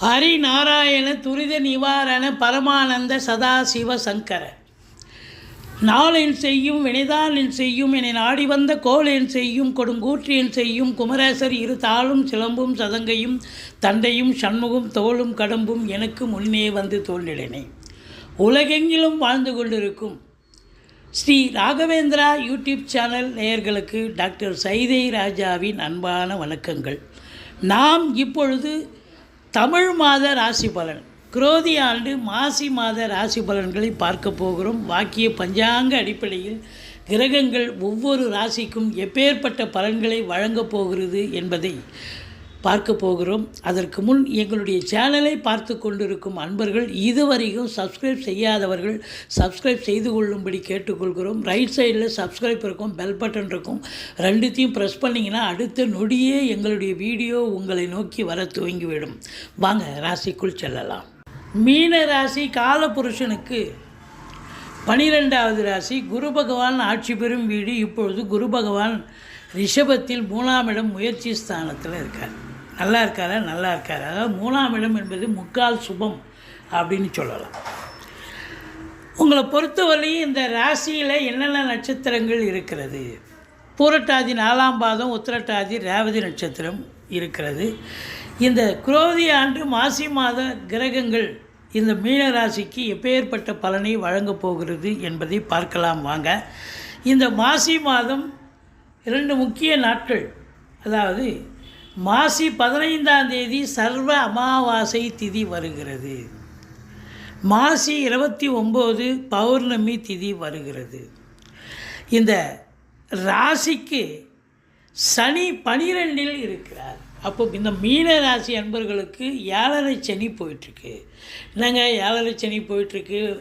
ஹரிநாராயண துரித நிவாரண பரமானந்த சதாசிவ சங்கர. நாளின் செய்யும் வினைதாளின் செய்யும் என நாடி வந்த கோளென் செய்யும் கொடுங்கூற்றியன் செய்யும் குமரேசர் இரு தாளும் சிலம்பும் சதங்கையும் தண்டையும் சண்முகம் தோளும் கடம்பும் எனக்கு முன்னே வந்து தோன்றினே உலகெங்கிலும் வாழ்ந்து கொண்டிருக்கும் ஸ்ரீ ராகவேந்திரா யூடியூப் சேனல் நேயர்களுக்கு டாக்டர் சைதை ராஜாவின் அன்பான வணக்கங்கள். நாம் இப்பொழுது தமிழ் மாத ராசி பலன். குரோதி ஆண்டு மாசி மாத ராசி பலன்களை பார்க்க போகிறோம். வாக்கிய பஞ்சாங்க அடிப்படையில் கிரகங்கள் ஒவ்வொரு ராசிக்கும் எப்பேற்பட்ட பலன்களை வழங்கப் போகிறது என்பதை பார்க்க போகிறோம். அதற்கு முன் எங்களுடைய சேனலை பார்த்து கொண்டிருக்கும் அன்பர்கள் இதுவரைக்கும் சப்ஸ்கிரைப் செய்யாதவர்கள் சப்ஸ்கிரைப் செய்து கொள்ளும்படி கேட்டுக்கொள்கிறோம். ரைட் சைடில் சப்ஸ்கிரைப் இருக்கும் பெல் பட்டன் இருக்கும். ரெண்டுத்தையும் ப்ரெஸ் பண்ணிங்கன்னா அடுத்த நொடியே எங்களுடைய வீடியோ உங்களை நோக்கி வர துவங்கிவிடும். வாங்க ராசிக்குள் செல்லலாம். மீன ராசி காலபுருஷனுக்கு பனிரெண்டாவது ராசி. குரு பகவான் ஆட்சி பெறும் வீடு. இப்பொழுது குரு பகவான் ரிஷபத்தில் மூணாம் இடம் முயற்சி ஸ்தானத்தில் இருக்கார். நல்லா இருக்காரா நல்லா இருக்கார் அதாவது மூணாம் இடம் என்பது முக்கால் சுபம் அப்படின்னு சொல்லலாம். உங்களை பொறுத்தவரையும் இந்த ராசியில் என்னென்ன நட்சத்திரங்கள் இருக்கிறது? பூரட்டாதி நாலாம் பாதம் உத்திரட்டாதி ரேவதி நட்சத்திரம் இருக்கிறது. இந்த குரோதி ஆண்டு மாசி மாத கிரகங்கள் இந்த மீன ராசிக்கு எப்பேற்பட்ட பலனை வழங்கப் போகிறது என்பதை பார்க்கலாம் வாங்க. இந்த மாசி மாதம் இரண்டு முக்கிய நாட்கள். அதாவது மாசி பதினைந்தாம் தேதி சர்வ அமாவாசை திதி வருகிறது. மாசி இருபத்தி ஒம்பது பௌர்ணமி திதி வருகிறது. இந்த ராசிக்கு சனி பனிரெண்டில் இருக்கிறார். அப்போ இந்த மீன ராசி அன்பர்களுக்கு ஏழரை சனி போயிட்டுருக்கு. என்னங்க ஏழரை சனி போயிட்டுருக்கு?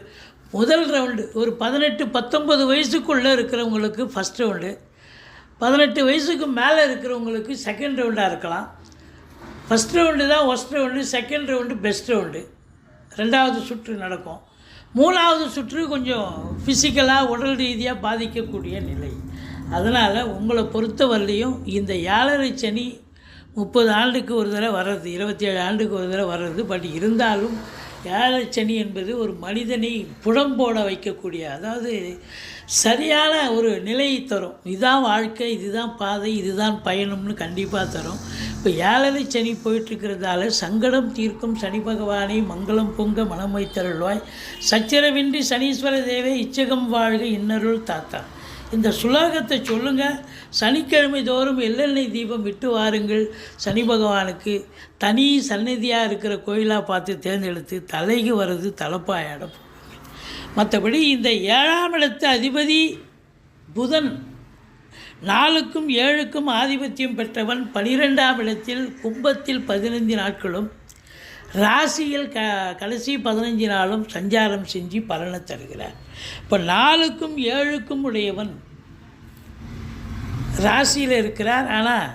முதல் ரவுண்டு ஒரு பதினெட்டு பத்தொம்பது வயசுக்குள்ளே இருக்கிறவங்களுக்கு ஃபஸ்ட் ரவுண்டு பதினெட்டு வயசுக்கு மேலே இருக்கிறவங்களுக்கு செகண்ட் ரவுண்டாக இருக்கலாம். ஃபஸ்ட் ரவுண்டு தான் worst round second round best round ரெண்டாவது சுற்று நடக்கும். மூணாவது சுற்று கொஞ்சம் ஃபிசிக்கலாக உடல் ரீதியாக பாதிக்கக்கூடிய நிலை. அதனால் உங்களை பொறுத்தவரையிலையும் இந்த ஏழரை சனி முப்பது ஆண்டுக்கு ஒரு தடவை வர்றது இருபத்தி ஏழு ஆண்டுக்கு ஒரு தடவை வர்றது பட் இருந்தாலும் ஏழரை சனி என்பது ஒரு மனிதனை புடம்போட வைக்கக்கூடிய அதாவது சரியான ஒரு நிலையை தரும். இதுதான் வாழ்க்கை இதுதான் பாதை இதுதான் பயணம்னு கண்டிப்பாக தரும். இப்போ ஏழரை சனி போயிட்டுருக்கிறதால சங்கடம் தீர்க்கும் சனி பகவானை மங்களம் பொங்க மனம் வைத்தருள்வாய். சச்சரவின்றி சனீஸ்வர தேவை இச்சகம் வாழ்க இன்னருள் தாத்தா. இந்த சுலோகத்தை சொல்லுங்கள் சனிக்கிழமை தோறும் எள்ளெண்ணெய் தீபம் விட்டு வாருங்கள். சனி பகவானுக்கு தனி சந்நிதியாக இருக்கிற கோயிலாக பார்த்து தேர்ந்தெடுத்து தலைக்கு வர்றது தலைப்பாயிடம் மற்றபடி இந்த ஏழாம் இடத்து அதிபதி புதன் நாலுக்கும் ஏழுக்கும் ஆதிபத்தியம் பெற்றவன் பனிரெண்டாம் இடத்தில் கும்பத்தில் பதினைந்து நாட்களும் ராசியில் க கடைசி பதினஞ்சு நாளும் சஞ்சாரம் செஞ்சு பலனை தருகிறார். இப்போ நாலுக்கும் ஏழுக்கும் உடையவன் ராசியில் இருக்கிறார். ஆனால்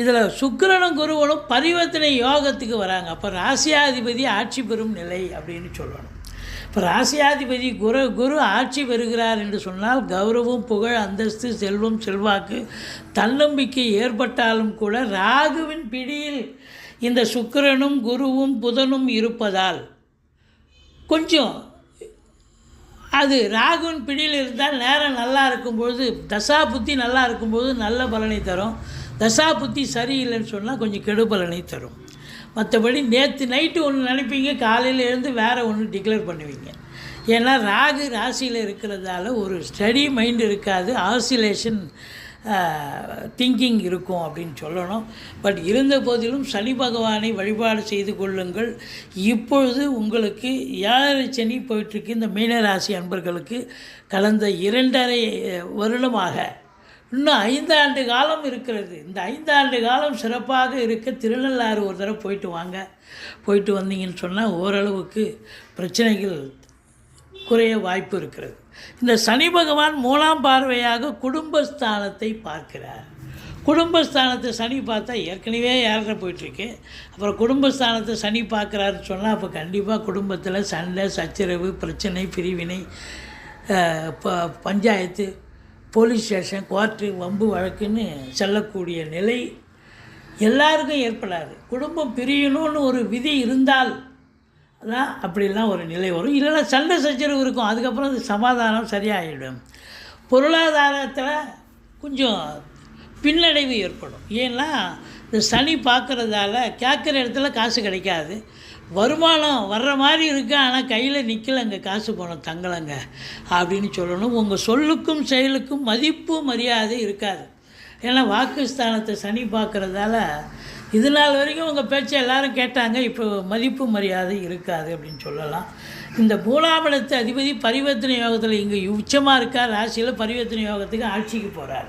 இதில் சுக்கிரனும் குருவனும் பரிவர்த்தனை யோகத்துக்கு வராங்க. அப்போ ராசியாதிபதி ஆட்சி பெறும் நிலை அப்படின்னு சொல்லணும். இப்போ ராசியாதிபதி குரு குரு ஆட்சி பெறுகிறார் என்று சொன்னால் கௌரவம் புகழ் அந்தஸ்து செல்வம் செல்வாக்கு தன்னம்பிக்கை ஏற்பட்டாலும் கூட ராகுவின் பிடியில் இந்த சுக்கிரனும் குருவும் புதனும் இருப்பதால் கொஞ்சம் அது ராகுவின் பிடியில் இருந்தால் நேரம் நல்லா இருக்கும்பொழுது தசா புத்தி நல்லா இருக்கும்போது நல்ல பலனை தரும். தசா புத்தி சரியில்லைன்னு சொன்னால் கொஞ்சம் கெடு பலனை தரும். மற்றபடி நேற்று நைட்டு ஒன்று நினைப்பீங்க காலையில் எழுந்து வேறு ஒன்று டிக்ளேர் பண்ணுவீங்க. ஏன்னா ராகு ராசியில் இருக்கிறதால ஒரு ஸ்டடி மைண்ட் இருக்காது ஆசிலேஷன் திங்கிங் இருக்கும் அப்படின்னு சொல்லணும். பட் இருந்த போதிலும் சனி பகவானை வழிபாடு செய்து கொள்ளுங்கள். இப்பொழுது உங்களுக்கு ஏழரை சனி போயிட்டுருக்கு இந்த மீனராசி அன்பர்களுக்கு கடந்த இரண்டரை வருடமாக இன்னும் ஐந்தாண்டு காலம் இருக்கிறது. இந்த ஐந்தாண்டு காலம் சிறப்பாக இருக்க திருநள்ளாறு ஒரு தடவை போயிட்டு வாங்க. போயிட்டு வந்தீங்கன்னு சொன்னால் ஓரளவுக்கு பிரச்சனைகள் குறைய வாய்ப்பு இருக்கிறது. இந்த சனி பகவான் மூலாம் பார்வையாக குடும்பஸ்தானத்தை பார்க்கிறார். குடும்பஸ்தானத்தை சனி பார்த்தா ஏற்கனவே ஏழரை போயிட்டுருக்கு? அப்புறம் குடும்பஸ்தானத்தை சனி பார்க்குறாருன்னு சொன்னால் அப்போ கண்டிப்பாக குடும்பத்தில் சண்டை சச்சரவு பிரச்சனை பிரிவினை ப பஞ்சாயத்து போலீஸ் ஸ்டேஷன் கோர்ட்டு வம்பு வழக்குன்னு செல்லக்கூடிய நிலை எல்லாருக்கும் ஏற்படாது. குடும்பம் பிரியணும்னு ஒரு விதி இருந்தால் தான் அப்படிலாம் ஒரு நிலை வரும். இல்லைன்னா சண்டை சச்சரவு இருக்கும். அதுக்கப்புறம் அது சமாதானம் சரியாகிடும் பொருளாதாரத்தில் கொஞ்சம் பின்னடைவு ஏற்படும். ஏன்னா இந்த சனி பார்க்குறதால கேட்குற இடத்துல காசு கிடைக்காது. வருமானம் வர்ற மாதிரி இருக்கு ஆனால் கையில் நிற்கலைங்க காசு போனோம் தங்கலைங்க அப்படின்னு சொல்லணும். உங்கள் சொல்லுக்கும் செயலுக்கும் மதிப்பு மரியாதை இருக்காது. ஏன்னா வாக்குஸ்தானத்தை சனி பார்க்குறதால இது நாள் வரைக்கும் உங்கள் பேச்சை எல்லாரும் கேட்டாங்க இப்போ மதிப்பு மரியாதை இருக்காது அப்படின்னு சொல்லலாம். இந்த மூலாமலத்து அதிபதி பரிவர்த்தனை யோகத்தில் இங்கே உச்சமாக இருக்கார். ராசியில் பரிவர்த்தனை யோகத்துக்கு ஆட்சிக்கு போகிறார்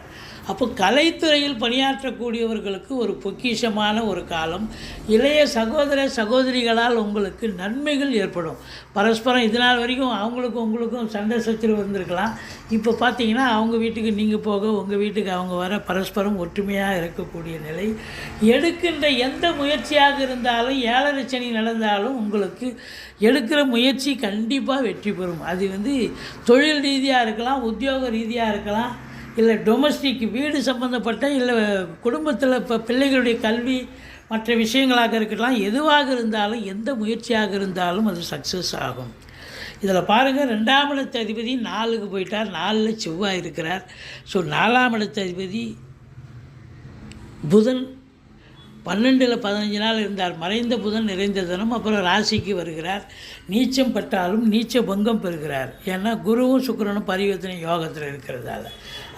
அப்போ கலைத்துறையில் பணியாற்றக்கூடியவர்களுக்கு ஒரு பொக்கிஷமான ஒரு காலம். இளைய சகோதர சகோதரிகளால் உங்களுக்கு நன்மைகள் ஏற்படும். பரஸ்பரம் இது நாள் வரைக்கும் அவங்களுக்கும் உங்களுக்கும் சண்டை சச்சரவு வந்திருக்கலாம் இப்போ பார்த்தீங்கன்னா அவங்க வீட்டுக்கு நீங்கள் போக உங்கள் வீட்டுக்கு அவங்க வர பரஸ்பரம் ஒற்றுமையாக இருக்கக்கூடிய நிலை. எடுக்கின்ற எந்த முயற்சியாக இருந்தாலும் ஏழரை சனி நடந்தாலும் உங்களுக்கு எடுக்கிற முயற்சி கண்டிப்பாக வெற்றி பெறும். அது வந்து தொழில் ரீதியாக இருக்கலாம் உத்தியோக ரீதியாக இருக்கலாம் இல்லை டொமஸ்டிக் வீடு சம்மந்தப்பட்ட இல்லை குடும்பத்தில் இப்போ பிள்ளைகளுடைய கல்வி மற்ற விஷயங்களாக இருக்கலாம் எதுவாக இருந்தாலும் எந்த முயற்சியாக இருந்தாலும் அது சக்ஸஸ் ஆகும். இதில் பாருங்கள் ரெண்டாம் இடத்து அதிபதி நாலுக்கு போயிட்டார் நாலில் செவ்வாய் இருக்கிறார். ஸோ நாலாம் இடத்து அதிபதி புதன் பன்னெண்டில் பதினஞ்சு நாள் இருந்தார் மறைந்த புதன் நிறைந்த தினம் அப்புறம் ராசிக்கு வருகிறார். நீச்சம் பட்டாலும் நீச்ச பங்கம் பெறுகிறார். ஏன்னா குருவும் சுக்கரனும் பரிவர்த்தனை யோகத்தில் இருக்கிறதால.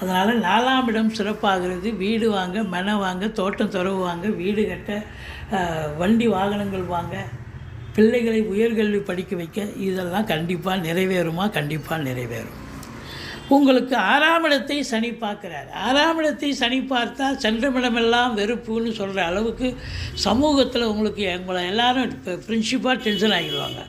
அதனால் நாலாம் இடம் சிறப்பாகிறது. வீடு வாங்க மென வாங்க தோட்டம் துறவு வாங்க வீடு கட்ட வண்டி வாகனங்கள் வாங்க பிள்ளைகளை உயர்கல்வி படிக்க வைக்க இதெல்லாம் கண்டிப்பாக நிறைவேறுமா? கண்டிப்பாக நிறைவேறும். உங்களுக்கு ஆறாம் இடத்தை சனி பார்க்குறாரு. ஆறாம் இடத்தை சனி பார்த்தா சென்றமிடமெல்லாம் வெறுப்புன்னு சொல்கிற அளவுக்கு சமூகத்தில் உங்களுக்கு எங்களை எல்லாரும் இப்போ ஃப்ரெண்ட்ஷிப்பாக டென்ஷன் ஆகிடுவாங்க.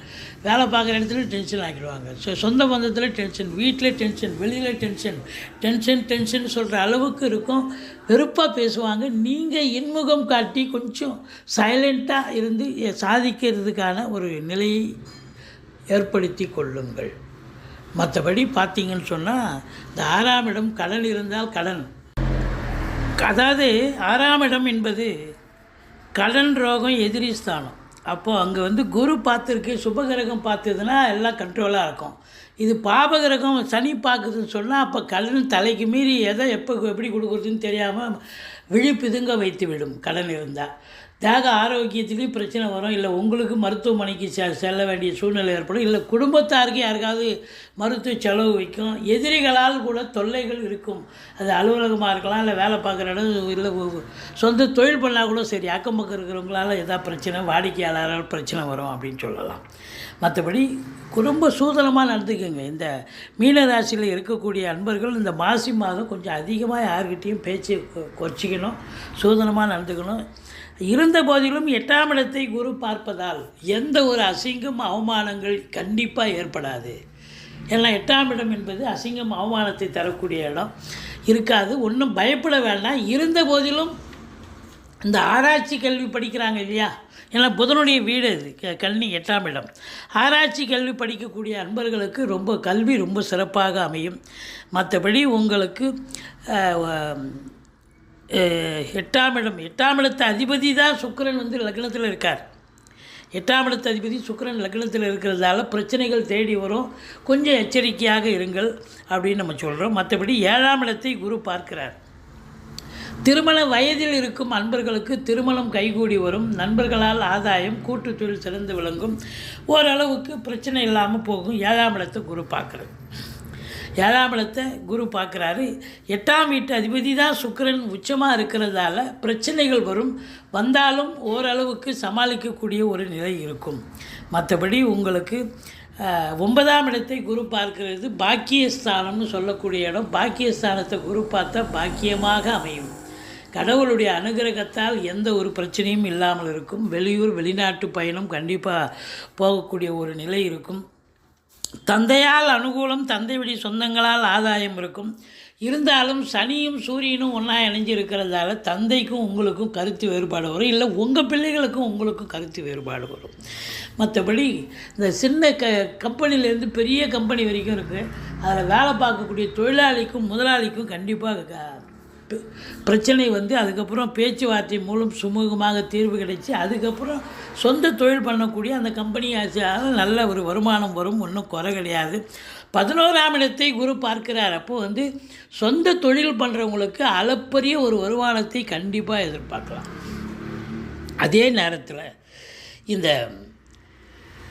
வேலை பார்க்குற இடத்துல டென்ஷன் ஆகிடுவாங்க. ஸோ சொந்த பந்தத்தில் டென்ஷன் வீட்டில் டென்ஷன் வெளியில் டென்ஷன் டென்ஷன் டென்ஷன் சொல்கிற அளவுக்கு இருக்கும். வெறுப்பாக பேசுவாங்க. நீங்கள் இன்முகம் காட்டி கொஞ்சம் சைலண்ட்டாக இருந்து சாதிக்கிறதுக்கான ஒரு நிலையை ஏற்படுத்தி கொள்ளுங்கள். மற்றபடி பார்த்தீங்கன்னு சொன்னால் இந்த ஆறாம் இடம் கடன் இருந்தால் கடன் அதாவது ஆறாம் இடம் என்பது கடன் ரோகம் எதிரி ஸ்தானம். அப்போது அங்கே வந்து குரு பார்த்துருக்கு சுபகிரகம் பார்த்ததுன்னா எல்லாம் கண்ட்ரோலாக இருக்கும். இது பாபகிரகம் சனி பார்க்குதுன்னு சொன்னால் அப்போ கடன் தலைக்கு மீறி எதை எப்போ எப்படி கொடுக்குறதுன்னு தெரியாமல் விழிப்புதுங்க வைத்து விடும் கடன் இருந்தால் தேக ஆரோக்கியத்துலேயும் பிரச்சனை வரும். இல்லை உங்களுக்கு மருத்துவமனைக்கு செ செல்ல வேண்டிய சூழ்நிலை ஏற்படும். இல்லை குடும்பத்தாருக்கு யாருக்காவது மருத்துவ செலவு வைக்கும். எதிரிகளால் கூட தொல்லைகள் இருக்கும். அது அலுவலகமாக இருக்கலாம் இல்லை வேலை பார்க்குற இடம் இல்லை சொந்த தொழில் பண்ணால் கூட சரி அக்கம் பக்கம் இருக்கிறவங்களால எதாவது பிரச்சனை வாடிக்கையாளரால் பிரச்சனை வரும் அப்படின்னு சொல்லலாம். மற்றபடி குடும்ப சூதனமாக நடந்துக்கோங்க. இந்த மீனராசியில் இருக்கக்கூடிய அன்பர்கள் இந்த மாசி மாதம் கொஞ்சம் அதிகமாக யார்கிட்டேயும் பேச்சு கொ- குறைச்சிக்கணும் சூதனமாக நடந்துக்கணும். இருந்த போதிலும் எட்டாம் இடத்தை குரு பார்ப்பதால் எந்த ஒரு அசிங்கம் அவமானங்கள் கண்டிப்பாக ஏற்படாது. ஏன்னா எட்டாம் இடம் என்பது அசிங்கம் அவமானத்தை தரக்கூடிய இடம் இருக்காது. ஒன்றும் பயப்பட வேண்டாம். இருந்த போதிலும் இந்த ஆராய்ச்சி கல்வி படிக்கிறாங்க இல்லையா? ஏன்னா புதனுடைய வீடு அது க- கல்வி எட்டாம் இடம். ஆராய்ச்சி கல்வி படிக்கக்கூடிய அன்பர்களுக்கு ரொம்ப கல்வி ரொம்ப சிறப்பாக அமையும். மற்றபடி உங்களுக்கு எட்டாம் இடம். எட்டாம் இடத்து அதிபதி தான் சுக்கரன் வந்து லக்னத்தில் இருக்கார். எட்டாம் இடத்து அதிபதி சுக்கரன் லக்னத்தில் இருக்கிறதால பிரச்சனைகள் தேடி வரும். கொஞ்சம் எச்சரிக்கையாக இருங்கள் அப்படின்னு நம்ம சொல்கிறோம் மற்றபடி ஏழாம் இடத்தை குரு பார்க்கிறார். திருமண வயதில் இருக்கும் அன்பர்களுக்கு திருமணம் கைகூடி வரும். நண்பர்களால் ஆதாயம் கூட்டு தொழில் சிறந்து விளங்கும். ஓரளவுக்கு பிரச்சனை இல்லாமல் போகும். ஏழாம் இடத்தை குரு பார்க்குறது ஏழாம் இடத்தை குரு பார்க்குறாரு. எட்டாம் வீட்டு அதிபதி தான் சுக்கிரன். உச்சமாக இருக்கிறதால பிரச்சனைகள் வரும். வந்தாலும் ஓரளவுக்கு சமாளிக்கக்கூடிய ஒரு நிலை இருக்கும். மற்றபடி உங்களுக்கு ஒன்பதாம் இடத்தை குரு பார்க்கிறது பாக்கியஸ்தானம்னு சொல்லக்கூடிய இடம். பாக்கியஸ்தானத்தை குரு பார்த்தா பாக்கியமாக அமையும். கடவுளுடைய அனுகிரகத்தால் எந்த ஒரு பிரச்சனையும் இல்லாமல் இருக்கும். வெளியூர் வெளிநாட்டு பயணம் கண்டிப்பாக போகக்கூடிய ஒரு நிலை இருக்கும். தந்தையால் அனுகூலம் தந்தை வழி சொந்தங்களால் ஆதாயம் இருக்கும். இருந்தாலும் சனியும் சூரியனும் ஒன்றா இணைஞ்சு இருக்கிறதால தந்தைக்கும் உங்களுக்கும் கருத்து வேறுபாடு வரும். இல்லை உங்கள் பிள்ளைகளுக்கும் உங்களுக்கும் கருத்து வேறுபாடு வரும். மற்றபடி இந்த சின்ன க கம்பெனிலேருந்து பெரிய கம்பெனி வரைக்கும் இருக்குது அதில் வேலை பார்க்கக்கூடிய தொழிலாளிக்கும் முதலாளிக்கும் கண்டிப்பாக பிரச்சனை வந்து அதுக்கப்புறம் பேச்சுவார்த்தை மூலம் சுமூகமாக தீர்வு கிடைச்சி அதுக்கப்புறம் சொந்த தொழில் பண்ணக்கூடிய அந்த கம்பெனி ஆட்சியால் நல்ல ஒரு வருமானம் வரும் ஒன்றும் குறை கிடையாது. பதினோராம் இடத்தை குரு பார்க்கிறார். அப்போ வந்து சொந்த தொழில் பண்ணுறவங்களுக்கு அளப்பரிய ஒரு வருமானத்தை கண்டிப்பாக எதிர்பார்க்கலாம். அதே நேரத்தில் இந்த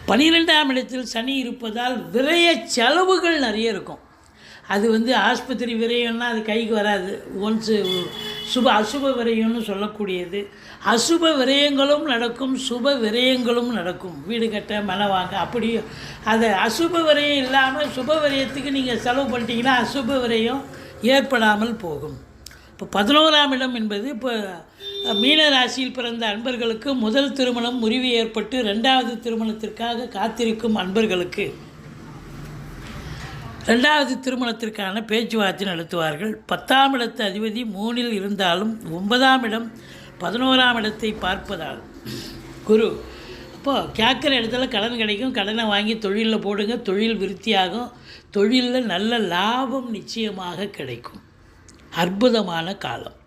பனிரெண்டாம் இடத்தில் சனி இருப்பதால் விரைய செலவுகள் நிறைய இருக்கும். அது வந்து ஆஸ்பத்திரி விரயம்னா அது கைக்கு வராது. ஒன்ஸு சுப அசுப விரயம்னு சொல்லக்கூடியது. அசுப விரயங்களும் நடக்கும் சுப விரயங்களும் நடக்கும். வீடு கட்ட மனை வாங்க அப்படியும் அதை அசுப விரயம் இல்லாமல் சுப விரயத்துக்கு நீங்கள் செலவு பண்ணிட்டீங்கன்னா அசுப விரயம் ஏற்படாமல் போகும். இப்போ பதினோராம் இடம் என்பது இப்போ மீன ராசியில் பிறந்த அன்பர்களுக்கு முதல் திருமணம் முறிவு ஏற்பட்டு ரெண்டாவது திருமணத்திற்காக காத்திருக்கும் அன்பர்களுக்கு. ரெண்டாவது திருமணத்திற்கான பேச்சுவார்த்தை நடத்துவார்கள். பத்தாம் இடத்து அதிபதி மூணில் இருந்தாலும் ஒன்பதாம் இடம் பதினோராம் இடத்தை பார்ப்பதால். குரு அப்போது கேட்குற இடத்துல கடன் கிடைக்கும். கடனை வாங்கி தொழிலில் போடுங்க. தொழில் விருத்தியாகும். தொழிலில் நல்ல லாபம் நிச்சயமாக கிடைக்கும். அற்புதமான காலம்.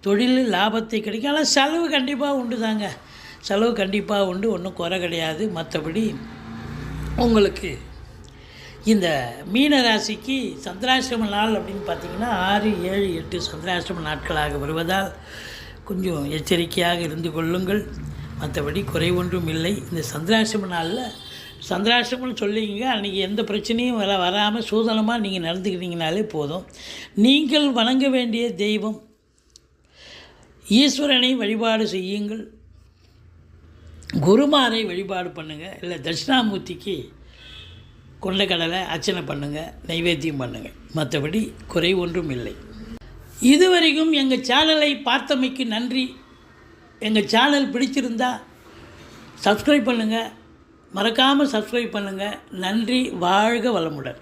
தொழிலில் லாபத்தை கிடைக்கும். ஆனால் செலவு கண்டிப்பாக உண்டு தாங்க செலவு கண்டிப்பாக உண்டு. ஒன்றும் குறை கிடையாது. மற்றபடி உங்களுக்கு இந்த மீன ராசிக்கு சந்திராசிரம நாள் அப்படின்னு பார்த்தீங்கன்னா ஆறு ஏழு எட்டு சந்திராசிரம நாட்களாக வருவதால் கொஞ்சம் எச்சரிக்கையாக இருந்து கொள்ளுங்கள். மற்றபடி குறை ஒன்றும் இல்லை. இந்த சந்திராசிரம நாளில் சந்திராசிரமம்னு சொல்லிங்க அன்றைக்கி எந்த பிரச்சனையும் வர வராமல் சூதனமாக நீங்கள் நடந்துக்கிட்டீங்கனாலே போதும். நீங்கள் வணங்க வேண்டிய தெய்வம். ஈஸ்வரனை வழிபாடு செய்யுங்கள். குருமாரை வழிபாடு பண்ணுங்கள் இல்லை தட்சிணாமூர்த்திக்கு கொண்டக்கடலை அர்ச்சனை பண்ணுங்கள் நைவேத்தியம் பண்ணுங்கள் மற்றபடி குறை ஒன்றும் இல்லை. இதுவரைக்கும் எங்கள் சேனலை பார்த்தமைக்கு நன்றி. எங்கள் சேனல் பிடிச்சிருந்தா சப்ஸ்கிரைப் பண்ணுங்கள் மறக்காமல் சப்ஸ்கிரைப் பண்ணுங்கள் நன்றி வாழ்க வளமுடன்.